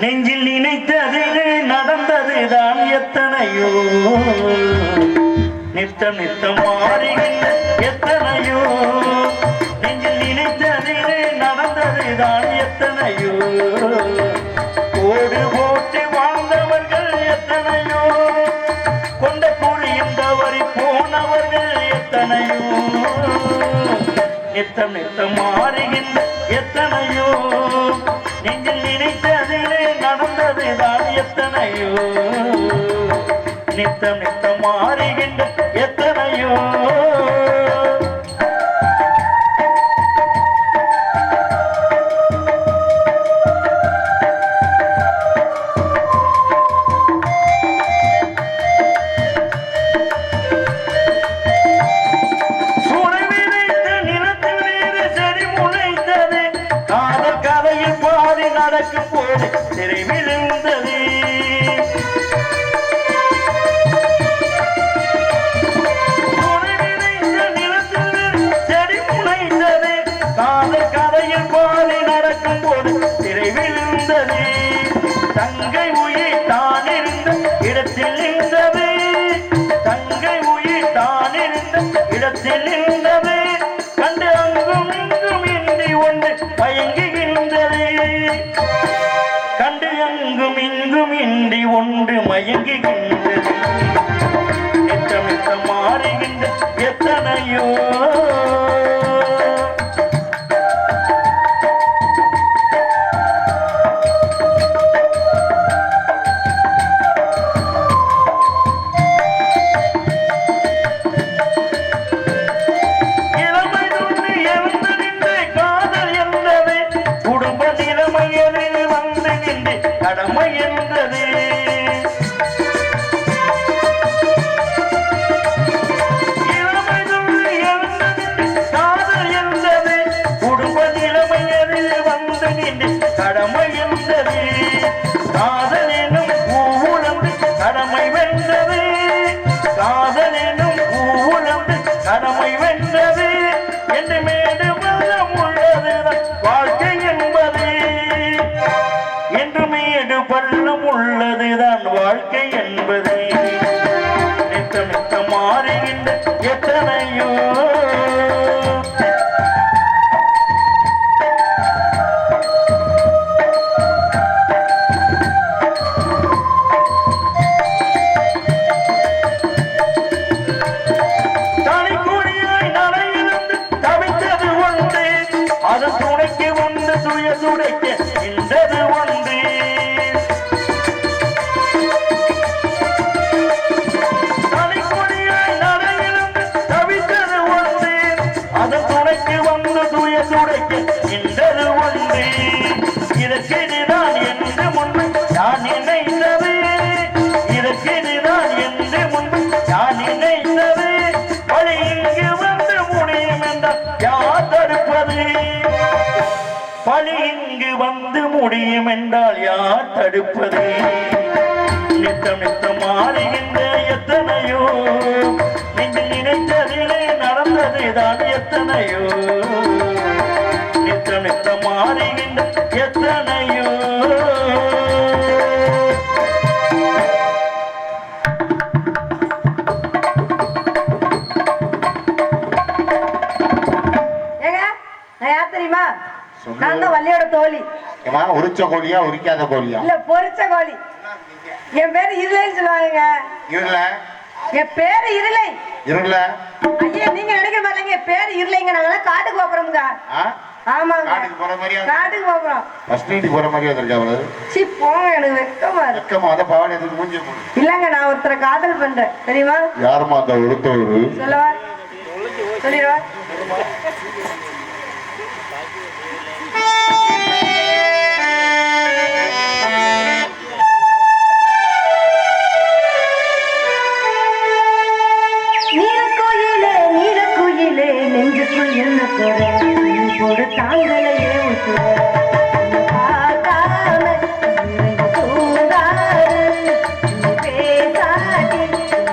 நெஞ்சில் நினைத்ததிலே நடந்ததுதான் எத்தனையோ. நித்தம் நித்தம் மாறுகின்ற எத்தனையோ. நெஞ்சில் நினைத்ததிலே நடந்ததுதான் எத்தனையோ. கோடு போட்டு வாழ்ந்தவர்கள் எத்தனையோ. கொண்ட புரியும் தவறி போனவர்கள் எத்தனையோ. நித்தம் நித்தம் மாறுகின்ற எத்தனையோ. எத்தனையோ நித்தம் நித்தம் மாறுகின்ற எத்தனையோ தங்கை உயிர் தான் இருந்த இடத்தில் நின்றது தங்கை உயிர் தான் இருந்த இடத்தில் நின்றது கண்டு அங்கும் இங்கும் இன்றி ஒன்று மயங்குகின்றது. கண்டு அங்கும் இங்கும் இன்றி ஒன்று மயங்குகின்றது. நித்தம் மாறுகின்ற எத்தனையோ கடமை என்றது காதல் எனும் பூவுலந்து கடமை வென்றது. காதல் எனும் பூவுலந்து கடமை வென்றது. என்று மேடு பள்ளம் உள்ளதுதான் வாழ்க்கை என்பது. என்று மேடு பள்ளம் உள்ளதுதான் வாழ்க்கை என்பது. நித்த நித்த மாறுகின்ற எத்தனையோ அது துணைக்கு தூய சுய சுடைக்க நின்றது ஒன்று. இதற்கிதுதான் என்று முன்பு நான் நினைத்தது. இதற்கிதுதான் என்று முன்பு நான் நினைத்தது. வழி இங்கு வந்து முடியும் என்றால் யார் தடுப்பது? பழி இங்கு வந்து முடியும் என்றால் யார் தடுப்பது? நித்தம் நித்தம் மாறுகின்ற எத்தனையோ எத்தனையோ நித்தம் நித்தம் மாறுகின்ற எத்தனையோ. ஏங்க நான் யார் தெரியுமா. நான் தான் வள்ளியோட தோழி. ஏமா உரிச்ச கோழியா உரிக்காத கோழியா? இல்ல பொரிச்ச கோழி. என் பேரு இருளைன்னு சொல்லுவாங்க இருள? என் பேரு இருளை. இருள? ஐயா நீங்க நினைக்கிற மாதிரி இல்லைங்க, பேரு இருளைங்க நாங்கெல்லாம் காட்டுக்கு போறோம்ங்க. ஆமாங்க. காட்டுக்கு போற மாதிரியா? காட்டுக்கு போறோம். ஃபர்ஸ்ட் நைட்டு போற மாதிரியா வந்திருக்கா அவளு? சி போங்க. எனக்கு வெக்கமா இருக்கு. வெக்கமா? அந்த பாவாடை எதுக்கு மூஞ்சி போடு இல்லங்க நான் ஒருத்தரை காதல் பண்றேன். தெரியுமா? யாருமா அந்த சொல்லவா. நீலக்குயிலே ஒரு தாங்களையே உசுர